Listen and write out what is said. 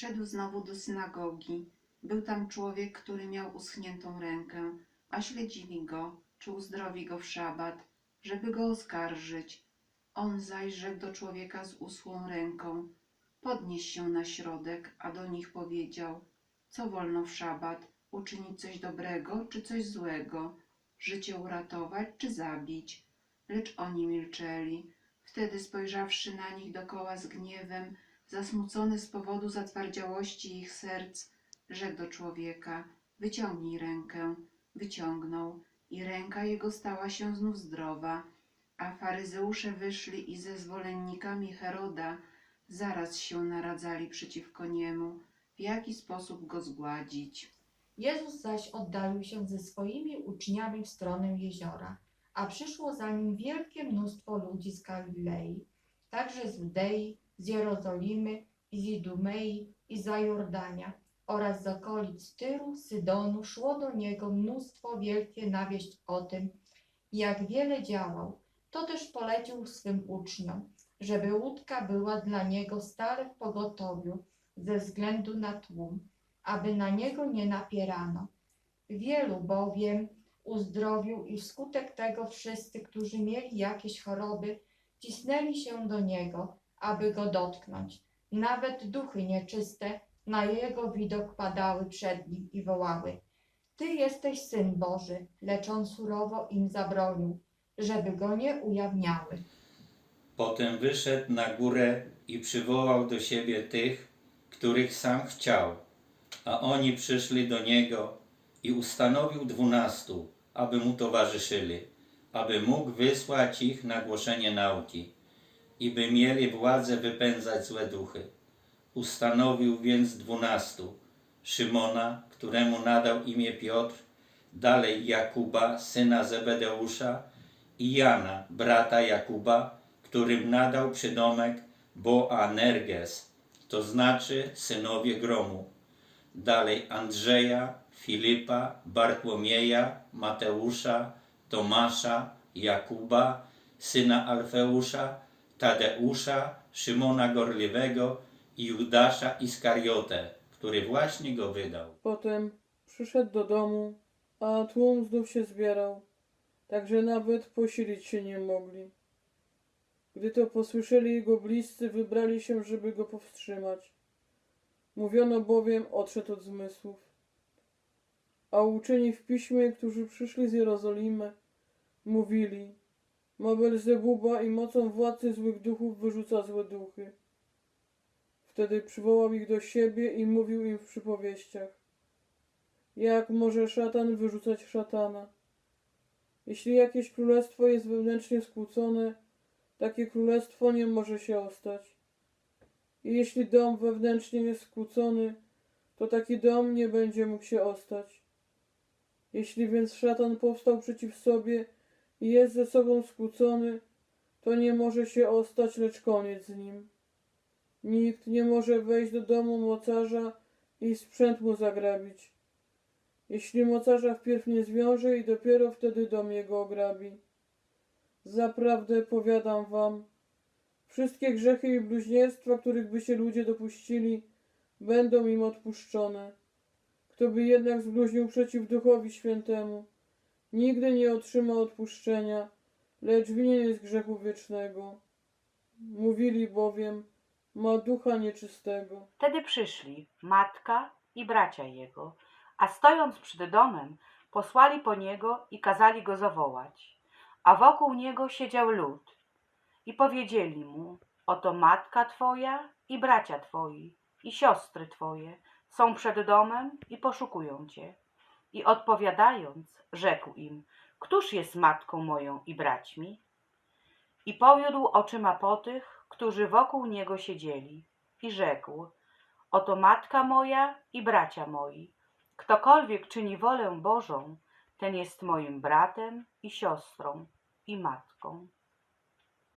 wszedł znowu do synagogi. Był tam człowiek, który miał uschniętą rękę, a śledzili go, czy uzdrowi go w szabat, żeby go oskarżyć. On zaś rzekł do człowieka z uschłą ręką, podnieś się na środek, a do nich powiedział, co wolno w szabat, uczynić coś dobrego, czy coś złego, życie uratować, czy zabić. Lecz oni milczeli. Wtedy spojrzawszy na nich dokoła z gniewem, zasmucony z powodu zatwardziałości ich serc, rzekł do człowieka, wyciągnij rękę. Wyciągnął i ręka jego stała się znów zdrowa, a faryzeusze wyszli i ze zwolennikami Heroda zaraz się naradzali przeciwko niemu, w jaki sposób go zgładzić. Jezus zaś oddalił się ze swoimi uczniami w stronę jeziora, a przyszło za nim wielkie mnóstwo ludzi z Galilei, także z Judei, z Jerozolimy i z Idumei i za Jordania oraz z okolic Tyru, Sydonu szło do niego mnóstwo wielkie na wieść o tym, jak wiele działał. To też polecił swym uczniom, żeby łódka była dla niego stale w pogotowiu ze względu na tłum, aby na niego nie napierano. Wielu bowiem uzdrowił i wskutek tego wszyscy, którzy mieli jakieś choroby, cisnęli się do niego, aby go dotknąć. Nawet duchy nieczyste na jego widok padały przed nim i wołały: Ty jesteś syn Boży, lecz on surowo im zabronił, żeby go nie ujawniały. Potem wyszedł na górę i przywołał do siebie tych, których sam chciał, a oni przyszli do niego i ustanowił dwunastu, aby mu towarzyszyli, aby mógł wysłać ich na głoszenie nauki i by mieli władzę wypędzać złe duchy. Ustanowił więc dwunastu, Szymona, któremu nadał imię Piotr, dalej Jakuba, syna Zebedeusza i Jana, brata Jakuba, którym nadał przydomek Boanerges, to znaczy synowie gromu. Dalej Andrzeja, Filipa, Bartłomieja, Mateusza, Tomasza, Jakuba, syna Alfeusza, Tadeusza, Szymona Gorliwego i Judasza Iskariotę, który właśnie go wydał. Potem przyszedł do domu, a tłum znów się zbierał, także nawet posilić się nie mogli. Gdy to posłyszeli jego bliscy, wybrali się, żeby go powstrzymać. Mówiono bowiem, odszedł od zmysłów. A uczeni w piśmie, którzy przyszli z Jerozolimy, mówili, ma Belzebuba i mocą władcy złych duchów wyrzuca złe duchy. Wtedy przywołał ich do siebie i mówił im w przypowieściach. Jak może szatan wyrzucać szatana? Jeśli jakieś królestwo jest wewnętrznie skłócone, takie królestwo nie może się ostać. I jeśli dom wewnętrznie jest skłócony, to taki dom nie będzie mógł się ostać. Jeśli więc szatan powstał przeciw sobie i jest ze sobą skłócony, to nie może się ostać, lecz koniec z nim. Nikt nie może wejść do domu mocarza i sprzęt mu zagrabić. Jeśli mocarza wpierw nie zwiąże i dopiero wtedy dom jego ograbi. Zaprawdę powiadam wam, wszystkie grzechy i bluźnierstwa, których by się ludzie dopuścili, będą im odpuszczone. Kto by jednak zbluźnił przeciw Duchowi Świętemu, nigdy nie otrzyma odpuszczenia, lecz winien jest grzechu wiecznego. Mówili bowiem, ma ducha nieczystego. Wtedy przyszli matka i bracia jego, a stojąc przed domem, posłali po niego i kazali go zawołać. A wokół niego siedział lud. I powiedzieli mu: Oto matka twoja i bracia twoi i siostry twoje są przed domem i poszukują cię. I odpowiadając, rzekł im: Któż jest matką moją i braćmi? I powiódł oczyma po tych, którzy wokół niego siedzieli, i rzekł: Oto matka moja i bracia moi. Ktokolwiek czyni wolę Bożą, ten jest moim bratem i siostrą i matką.